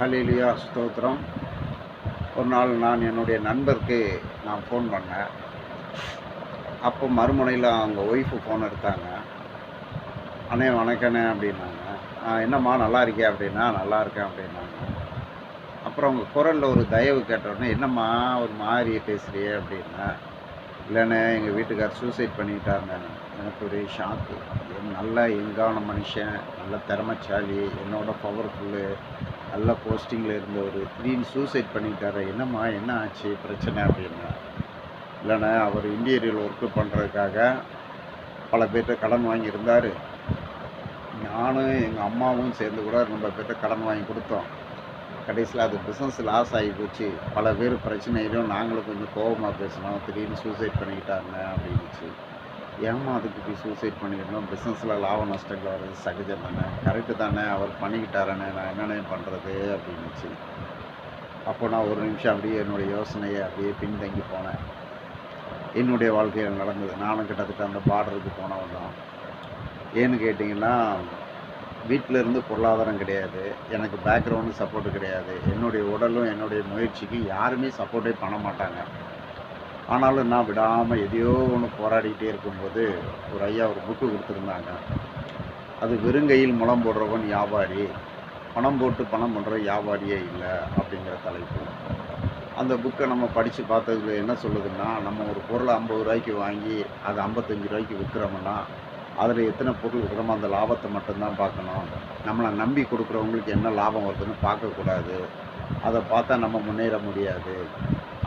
ஹலிலியா ஸ்தோத்திரம். ஒரு நாள் நான் என்னுடைய நண்பருக்கு நான் ஃபோன் பண்ணேன். அப்போ மறுமுனையில் அவங்க ஒய்ஃபு ஃபோன் எடுத்தாங்க. அண்ணே வணக்கண்ணே அப்படின்னாங்க. "ஆ, என்னம்மா நல்லா இருக்கே அப்படின்னா நல்லா இருக்கேன் அப்படின்னாங்க. அப்புறம் அவங்க குரலில் ஒரு தயவு கேட்டோடனே என்னம்மா ஒரு மாதிரி பேசுகிறியே அப்படின்னா இல்லைண்ணே எங்கள் வீட்டுக்கார் சூசைட் பண்ணிக்கிட்டாங்க எனக்கு ஒரு ஷாக்கு நல்ல எங்கான மனுஷன் நல்ல திறமைச்சாலி என்னோட பவர்ஃபுல்லு நல்ல போஸ்டிங்கில் இருந்தவர் திடீர்னு சூசைட் பண்ணிக்கிட்டாரு என்னம்மா என்ன ஆச்சு பிரச்சனை அப்படின்னா? இல்லைண்ணே அவர் இன்டீரியர் ஒர்க்கு பண்ணுறதுக்காக பல பேர்கிட்ட கடன் வாங்கியிருந்தார். நானும் எங்கள் அம்மாவும் சேர்ந்து கூட ரொம்ப பேர்கிட்ட கடன் வாங்கி கொடுத்தோம். கடைசியில் அது பிஸ்னஸ் லாஸ் ஆகி போச்சு. பல பேர் பிரச்சனையிலும் நாங்களும் கொஞ்சம் கோபமாக பேசினோம். திடீர்னு சூசைட் பண்ணிக்கிட்டாங்க அப்படின்னுச்சு. ஏம்மா அதுக்கு இப்படி சூசைட் பண்ணிக்கணும் பிஸ்னஸில் லாப நஷ்டங்கள் வர்றது சகஜம் தானே. கரெக்டு தானே. அவர் பண்ணிக்கிட்டாரண்ணே நான் என்னென்ன பண்ணுறது அப்படின்னுச்சு. அப்போ நான் ஒரு நிமிஷம் அப்படியே என்னுடைய யோசனையை அப்படியே பின்தங்கி போனேன். என்னுடைய வாழ்க்கையில் நடந்தது. நானும் கிட்டத்தட்ட அந்த பார்டருக்கு போனவன் தான். ஏன்னு கேட்டிங்கன்னா வீட்டில் இருந்து பொருளாதாரம் கிடையாது. எனக்கு பேக்ரவுண்டு சப்போர்ட்டு கிடையாது. என்னுடைய உடலும் என்னுடைய முயற்சிக்கு யாருமே சப்போர்ட்டே பண்ண மாட்டாங்க. ஆனாலும் நான் விடாமல் எதையோ ஒன்று போராடிக்கிட்டே இருக்கும்போது ஒரு ஐயா ஒரு புக்கு கொடுத்துருந்தாங்க. அது வெறுங்கையில் முளம் போடுறவன் வியாபாரி. பணம் போட்டு பணம் பண்ணுற வியாபாரியே இல்லை அப்படிங்கிற தலைப்பு. அந்த புக்கை நம்ம படித்து பார்த்ததுல என்ன சொல்லுதுன்னா நம்ம ஒரு பொருளை ஐம்பது ரூபாய்க்கு வாங்கி அது ஐம்பத்தஞ்சு ரூபாய்க்கு விற்கிறோம்னா அதில் எத்தனை பொருள் விற்கிறோமோ அந்த லாபத்தை மட்டும்தான் பார்க்கணும். நம்மளை நம்பி கொடுக்குறவங்களுக்கு என்ன லாபம் வருதுன்னு பார்க்கக்கூடாது. அதை பார்த்தா நம்ம முன்னேற முடியாது.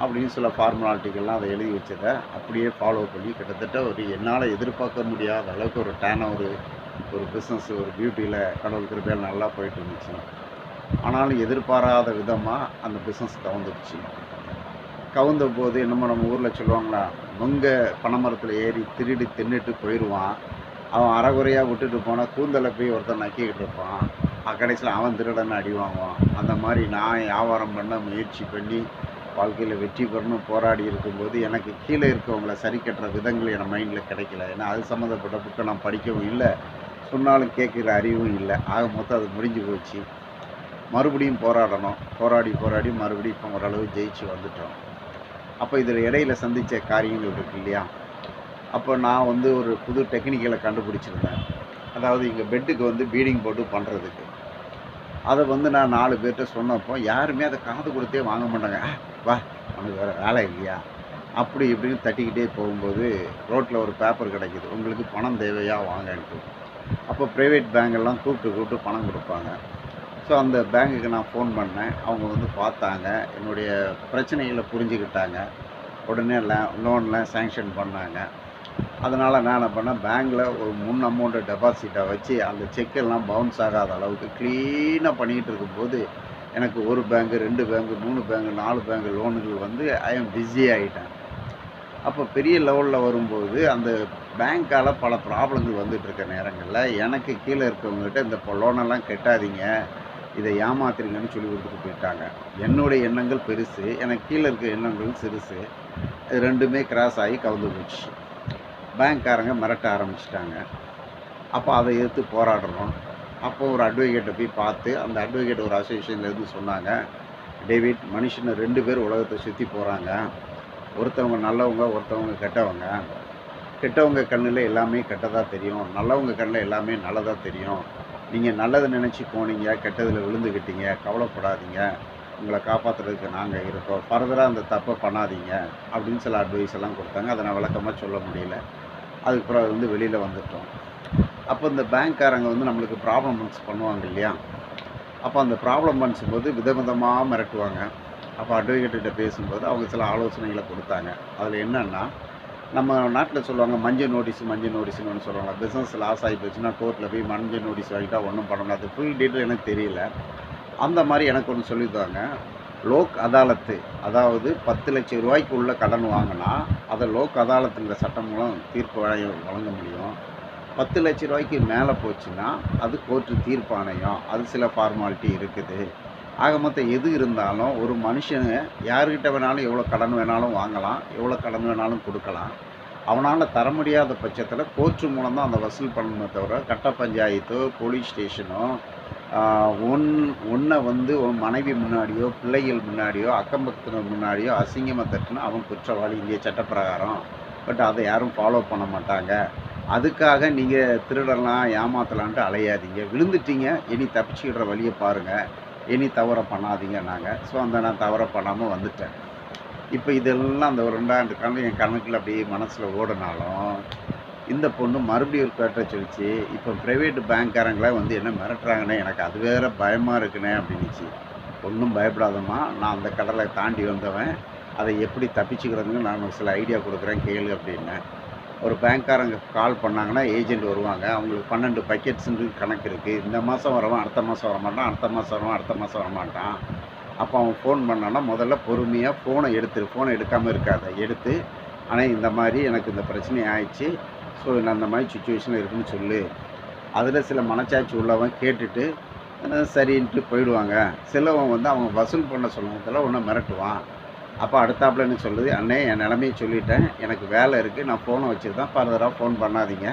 அப்படின்னு சில ஃபார்மாலிட்டிகள்லாம் அதை எழுதி வச்சதை அப்படியே ஃபாலோ பண்ணி கிட்டத்தட்ட ஒரு என்னால் எதிர்பார்க்க முடியாத அளவுக்கு ஒரு டேன் ஒரு ஒரு பிஸ்னஸ் ஒரு பியூட்டியில் கடவுள் கிருப்பையில் நல்லா போயிட்டு இருந்துச்சு. ஆனாலும் எதிர்பாராத விதமாக அந்த பிஸ்னஸ் கவுந்துடுச்சு. கவுந்த போது என்னமோ நம்ம ஊரில் சொல்லுவாங்களா நொங்க பனைமரத்தில் ஏறி திருடி தின்னுட்டு போயிடுவான் அவன் அறகுறையாக விட்டுட்டு போனால் கூந்தலை போய் ஒருத்தன் நக்கிக்கிட்டு இருப்பான். கடைசியில் அவன் திருடன்னு அடி வாங்குவான். அந்த மாதிரி நான் வியாபாரம் பண்ண முயற்சி பண்ணி வாழ்க்கையில் வெற்றி பெறணும் போராடி இருக்கும்போது எனக்கு கீழே இருக்கவங்கள சரி கட்டுற விதங்கள் என் மைண்டில் கிடைக்கல. ஏன்னா அது சம்மந்தப்பட்ட புக்கை நான் படிக்கவும் இல்லை. சொன்னாலும் கேட்குற அறிவும் இல்லை. ஆக மொத்தம் அது முடிஞ்சு போச்சு. மறுபடியும் போராடணும். போராடி போராடி மறுபடியும் இப்போ ஓரளவு ஜெயிச்சு வந்துட்டோம். அப்போ இதில் இடையில சந்தித்த காரியங்கள் இருக்கு இல்லையா? அப்போ நான் வந்து ஒரு புது டெக்னிக்கலை கண்டுபிடிச்சிருந்தேன். அதாவது இங்கே பெட்டுக்கு வந்து பீடிங் போட்டு பண்ணுறதுக்கு அதை வந்து நான் நாலு பேர்கிட்ட சொன்னப்போ யாருமே அதை காது கொடுத்தே வாங்க மாட்டாங்க. அப்பா வா உனக்கு வேறு வேலை இல்லையா? அப்படி இப்படின்னு தட்டிக்கிட்டே போகும்போது ரோட்டில் ஒரு பேப்பர் கிடைக்கிது. உங்களுக்கு பணம் தேவையா வாங்கன்ட்டு. அப்போ ப்ரைவேட் பேங்கெல்லாம் கூப்பிட்டு கூப்பிட்டு பணம் கொடுப்பாங்க. ஸோ அந்த பேங்குக்கு நான் ஃபோன் பண்ணேன். அவங்க வந்து பார்த்தாங்க. என்னுடைய பிரச்சனைகளை புரிஞ்சுக்கிட்டாங்க. உடனே லோன்லாம் சேங்ஷன் பண்ணாங்க. அதனால் நான் என்ன பண்ணேன்? பேங்க்கில் ஒரு முன் அமௌண்ட்டை டெபாசிட்டை வச்சு அந்த செக்கெல்லாம் பவுன்ஸ் ஆகாத அளவுக்கு க்ளீனாக பண்ணிக்கிட்டு இருக்கும்போது எனக்கு ஒரு பேங்கு ரெண்டு பேங்கு மூணு பேங்கு நாலு பேங்கு லோனுகள் வந்து ஐஎம் பிஸி ஆகிட்டேன் அப்போ பெரிய லெவலில் வரும்போது அந்த பேங்க்கால் பல ப்ராப்ளங்கள் வந்துட்டு இருக்க நேரங்களில் எனக்கு கீழே இருக்கவங்ககிட்ட இந்த லோனெல்லாம் கட்டாதீங்க இதை ஏமாத்துறீங்கன்னு சொல்லி கொடுத்துட்டு போயிட்டாங்க. என்னுடைய எண்ணங்கள் பெருசு எனக்கு கீழே இருக்க எண்ணங்கள் சிறுசு இது ரெண்டுமே கிராஸ் ஆகி கவுந்து போச்சு. பேங்க்காரங்க மிரட்ட ஆரம்பிச்சிட்டாங்க. அப்போ அதை எதிர்த்து போராடுறோம். அப்போ ஒரு அட்வொகேட்டை போய் பார்த்து அந்த அட்வொகேட் ஒரு அசோசியேஷன்லேருந்து சொன்னாங்க டேவிட் மனுஷனை ரெண்டு பேர் உலகத்தை சுற்றி போகிறாங்க ஒருத்தவங்க நல்லவங்க ஒருத்தவங்க கெட்டவங்க. கெட்டவங்க கண்ணில் எல்லாமே கெட்டதாக தெரியும். நல்லவங்க கண்ணில் எல்லாமே நல்லதாக தெரியும். நீங்கள் நல்லதை நினச்சி போனீங்க கெட்டதில் விழுந்துக்கிட்டீங்க கவலைப்படாதீங்க. உங்களை காப்பாற்றுறதுக்கு நாங்கள் இருக்கோம். ஃபர்தராக அந்த தப்பை பண்ணாதீங்க. அப்படின்னு சில அட்வைஸ் எல்லாம் கொடுத்தாங்க. அதை நான் விளக்கமாக சொல்ல முடியல. அதுக்கப்புறம் அது வந்து வெளியில் வந்துட்டோம். அப்போ இந்த பேங்க்காரங்க வந்து நம்மளுக்கு ப்ராப்ளம்ஸ் பண்ணுவாங்க இல்லையா? அப்போ அந்த ப்ராப்ளம் பண்ணும்போது விதவிதமாக மிரட்டுவாங்க. அப்போ அட்வொகேட்டுகிட்ட பேசும்போது அவங்க சில ஆலோசனைகளை கொடுத்தாங்க. அதில் என்னென்னா நம்ம நாட்டில் சொல்லுவாங்க மஞ்சள் நோட்டீஸ் மஞ்சள் நோட்டீஸ்னு ஒன்று சொல்லுவாங்க. பிஸ்னஸ் லாஸ் ஆகி போச்சுன்னா கோர்ட்டில் போய் மஞ்சள் நோட்டீஸ் வாங்கிட்டால் ஒன்றும் பண்ண முடியாது. ஃபுல் டீட்டெயில் எனக்கு தெரியல. அந்த மாதிரி எனக்கு ஒன்று சொல்லித்தாங்க. லோக் அதாலத்து அதாவது பத்து லட்சம் ரூபாய்க்கு உள்ள கடன் வாங்கினா அதை லோக் அதாலத்துங்கிற சட்டம் மூலம் தீர்ப்பு வழங்க வழங்க முடியும். பத்து லட்ச ரூபாய்க்கு மேலே போச்சுன்னா அது கோர்ட்டு தீர்ப்பாணையம். அது சில ஃபார்மாலிட்டி இருக்குது. ஆக மொத்தம் எது இருந்தாலும் ஒரு மனுஷன் யாருக்கிட்ட வேணாலும் எவ்வளோ கடன் வேணாலும் வாங்கலாம் எவ்வளோ கடன் வேணாலும் கொடுக்கலாம். அவனால் தர முடியாத பட்சத்தில் கோர்ட்டு மூலம் தான் அந்த வசூல் பண்ணணுமே தவிர கட்ட பஞ்சாயத்தோ போலீஸ் ஸ்டேஷனோ ஒன் ஒன்றை வந்து உன் மனைவி முன்னாடியோ பிள்ளைகள் முன்னாடியோ அக்கம் பக்கத்தினர் முன்னாடியோ அசிங்கமாக தட்டுனா அவன் குற்றவாளி. இந்திய சட்டப்பிரகாரம். பட் அதை யாரும் ஃபாலோ பண்ண மாட்டாங்க. அதுக்காக நீங்கள் திருடலாம் ஏமாத்தலான்ட்டு அலையாதீங்க. விழுந்துட்டீங்க இனி தப்பிச்சுக்கிற வழியை பாருங்கள் இனி தவறை பண்ணாதீங்க நாங்கள் ஸோ அந்த நான் தவறை பண்ணாமல் வந்துட்டேன். இப்போ இதெல்லாம் அந்த ஒரு ரெண்டாண்டு கணக்கு என் கணக்கில் அப்படியே மனசில் ஓடினாலும் இந்த பொண்ணு மறுபடியும் ஒரு பேட்டை சொல்லிச்சு இப்போ ப்ரைவேட் பேங்க்காரங்களே வந்து என்ன மிரட்டுறாங்கண்ணே எனக்கு அது வேற பயமாக இருக்குண்ணே அப்படின்னுச்சு. ஒன்றும் பயப்படாதம்மா. நான் அந்த கடலை தாண்டி வந்தவன். அதை எப்படி தப்பிச்சுக்கிறதுன்னு நான் ஒரு சில ஐடியா கொடுக்குறேன் கேளு அப்படின்னேன். ஒரு பேங்க்காரங்க கால் பண்ணாங்கன்னா ஏஜென்ட் வருவாங்க. அவங்களுக்கு பன்னெண்டு பக்கெட்ஸுன்னு கணக்கு இருக்குது இந்த மாதம் வரவன் அடுத்த மாதம் வரமாட்டான் அடுத்த மாதம் வரவன் அடுத்த மாதம் வரமாட்டான். அப்போ அவன் ஃபோன் பண்ணான்னா முதல்ல பொறுமையாக ஃபோனை எடுத்துரு. ஃபோனை எடுக்காமல் இருக்காத. எடுத்து ஆனால் இந்த மாதிரி எனக்கு இந்த பிரச்சனை ஆயிடுச்சு. ஸோ நான் அந்த மாதிரி சுச்சுவேஷனில் இருக்குன்னு சொல்லு. அதில் சில மனச்சாட்சி உள்ளவன் கேட்டுட்டு சரின்ட்டு போயிடுவாங்க. சிலவன் வந்து அவங்க வசூல் பண்ண சொல்லுவதில் ஒன்று மிரட்டுவான். அப்போ அடுத்தாப்புல என்ன சொல்லுது அண்ணே என் நிலமையை சொல்லிட்டேன். எனக்கு வேலை இருக்குது நான் ஃபோனை வச்சுருந்தேன் ஃபர்தராக ஃபோன் பண்ணாதீங்க.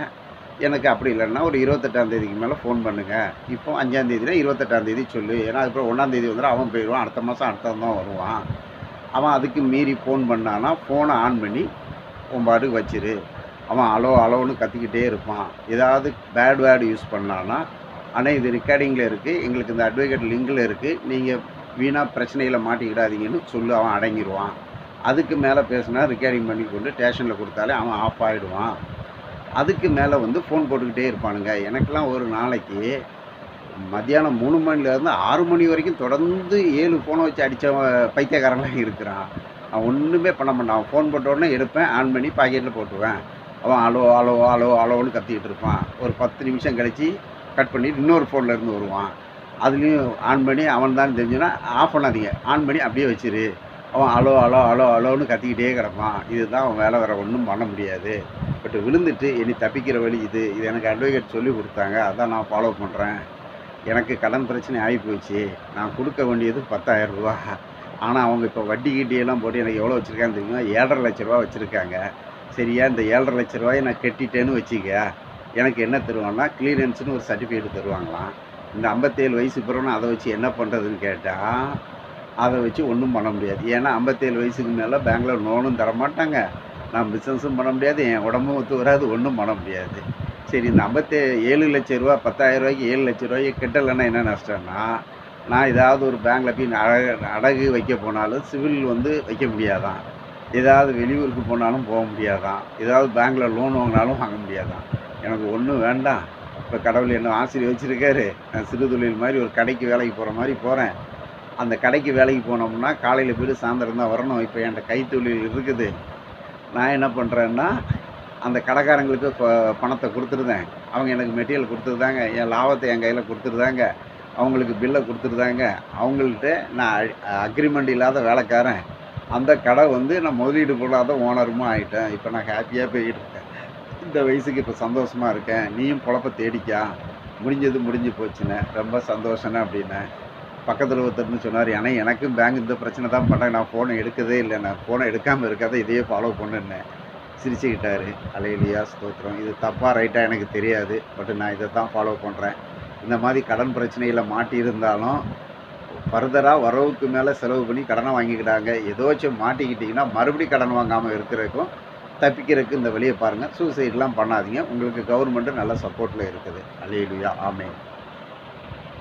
எனக்கு அப்படி இல்லைன்னா ஒரு இருபத்தெட்டாந்தேதிக்கு மேலே ஃபோன் பண்ணுங்கள் இப்போ அஞ்சாந்தேதினா இருபத்தெட்டாந்தேதி சொல்லு. ஏன்னா அதுக்கப்புறம் ஒன்றாந்தேதி வந்துடும் அவன் போயிடுவான். அடுத்த மாதம் அடுத்ததான் வருவான். அவன் அதுக்கு மீறி ஃபோன் பண்ணானா ஃபோனை ஆன் பண்ணி உன் பாட்டுக்கு வச்சிரு. அவன் அலோ அலோன்னு கத்திக்கிட்டே இருப்பான். ஏதாவது பேட் வேர்டு யூஸ் பண்ணான்னா ஆனால் இது ரெக்கார்டிங்கில் இருக்குது எங்களுக்கு இந்த அட்வொகேட் லிங்கில் இருக்குது நீங்கள் வீணாக பிரச்சனையில் மாட்டிக்கிடாதீங்கன்னு சொல்லு அவன் அடங்கிடுவான் அதுக்கு மேலே பேசுனா ரெக்கார்டிங் பண்ணி கொண்டு ஸ்டேஷனில் கொடுத்தாலே அவன் ஆஃப் ஆகிடுவான் அதுக்கு மேலே வந்து ஃபோன் போட்டுக்கிட்டே இருப்பானுங்க. எனக்கெல்லாம் ஒரு நாளைக்கு மத்தியானம் மூணு மணிலேருந்து ஆறு மணி வரைக்கும் தொடர்ந்து ஏழு ஃபோனை வச்சு அடித்த பைத்தியக்காரன்லாம் இருக்கிறான். அவன் ஒன்றுமே பண்ண மாட்டான். அவன் ஃபோன் போட்ட உடனே எடுப்பேன் ஆன் பண்ணி பாக்கெட்டில் போட்டுருவேன். அவன் அலோ அலோ அலோ அலோன்னு கத்திக்கிட்டு இருப்பான். ஒரு பத்து நிமிஷம் கழித்து கட் பண்ணிட்டு இன்னொரு ஃபோனில் இருந்து வருவான். அதுலேயும் ஆன் பண்ணி அவன் தான் தெரிஞ்சுன்னா ஆஃப் பண்ணாதீங்க. ஆன் பண்ணி அப்படியே வச்சிரு. அவன் அலோ அலோ அலோ அலோன்னு கத்திக்கிட்டே கிடப்பான். இதுதான் அவன் வேலை வேறு ஒன்றும் பண்ண முடியாது. பட் விழுந்துட்டு இனி தப்பிக்கிற வழி இது. இது எனக்கு அட்வொகேட் சொல்லி கொடுத்தாங்க. அதான் நான் ஃபாலோ பண்ணுறேன் எனக்கு கடன் பிரச்சனை ஆகி போச்சு நான் கொடுக்க வேண்டியது பத்தாயிரம் ரூபா. ஆனால் அவங்க இப்போ வட்டி கிட்டியெல்லாம் போட்டு எனக்கு எவ்வளோ வச்சுருக்கான்னு தெரியுமா? ஏழரை லட்ச ரூபா வச்சுருக்காங்க. சரியா? இந்த ஏழரை லட்ச ரூபாயை நான் கட்டிட்டேன்னு வச்சுக்க. எனக்கு என்ன தருவாங்கன்னா கிளீனன்ஸ்னு ஒரு சர்டிஃபிகேட் தருவாங்களாம். இந்த ஐம்பத்தேழு வயசு பிறகு அதை வச்சு என்ன பண்ணுறதுன்னு கேட்டால் அதை வச்சு ஒன்றும் பண்ண முடியாது. ஏன்னா ஐம்பத்தேழு வயசுக்கு மேலே பேங்க்ல லோனும் தர மாட்டாங்க நான் பிஸ்னஸும் பண்ண முடியாது என் உடம்பும் ஒத்து வராது ஒன்றும் பண்ண முடியாது. சரி இந்த ஐம்பத்தே ஏழு லட்ச ரூபா பத்தாயிரம் ரூபாய்க்கு ஏழு லட்ச ரூபாய்க்கு கிட்டலைன்னா என்ன நஷ்டம்னா நான் ஏதாவது ஒரு பேங்க்கில் போய் அடகு அடகு வைக்க போனாலும் சிவில் வந்து வைக்க முடியாதான். ஏதாவது வெளியூருக்கு போனாலும் போக முடியாதான். ஏதாவது பேங்க்கில் லோன் வாங்கினாலும் வாங்க முடியாதான். எனக்கு ஒன்றும் வேண்டாம். இப்போ கடவுள் என்ன ஆசிரியர் வச்சுருக்காரு நான் சிறு தொழில் மாதிரி ஒரு கடைக்கு வேலைக்கு போகிற மாதிரி போகிறேன் அந்த கடைக்கு வேலைக்கு போனோம்னா காலையில் போய்ட்டு சாயந்தரம் தான் வரணும். இப்போ என்கிட்ட கைத்தொழில் இருக்குது. நான் என்ன பண்ணுறேன்னா அந்த கடைக்காரங்களுக்கு பணத்தை கொடுத்துருந்தேன் அவங்க எனக்கு மெட்டீரியல் கொடுத்துருந்தாங்க என் லாபத்தை என் கையில் கொடுத்துருந்தாங்க அவங்களுக்கு பில்லை கொடுத்துருந்தாங்க அவங்கள்ட்ட நான் அக்ரிமெண்ட் இல்லாத வேலைக்காரன். அந்த கடை வந்து நான் முதலீடு போடாத ஓனருமா ஆகிட்டேன் இப்போ நான் ஹாப்பியாக போய்கிட்டு இருக்கேன். இந்த வயசுக்கு இப்போ சந்தோஷமாக இருக்கேன். நீயும் குழப்ப தேடிக்கா. முடிஞ்சது முடிஞ்சு போச்சுண்ணே ரொம்ப சந்தோஷம்னே அப்படின்னேன் பக்கத்தில் ஒருத்தர்னு சொன்னார் ஏன்னா எனக்கும் பேங்க் இந்த பிரச்சனை தான் பண்ணேன். நான் ஃபோனை எடுக்கதே இல்லை. நான் ஃபோனை எடுக்காமல் இருக்காத இதையே ஃபாலோ பண்ணுன்னேன் சிரிச்சுக்கிட்டாரு. அலையிலியா ஸ்தோத்திரம். இது தப்பாக ரைட்டாக எனக்கு தெரியாது. பட் நான் இதை தான் ஃபாலோ பண்ணுறேன் இந்த மாதிரி கடன் பிரச்சனையில் மாட்டியிருந்தாலும் ஃபர்தராக வரவுக்கு மேலே செலவு பண்ணி கடனை வாங்கிக்கிட்டாங்க. ஏதோச்சும் மாட்டிக்கிட்டிங்கன்னா மறுபடியும் கடன் வாங்காமல் இருக்கிறதுக்கும் தப்பிக்கிறதுக்கு இந்த வழியை பாருங்கள் சூசைட்லாம் பண்ணாதீங்க. உங்களுக்கு கவர்மெண்ட்டு நல்ல சப்போர்ட்டில் இருக்குது. அலையிலியா. ஆமே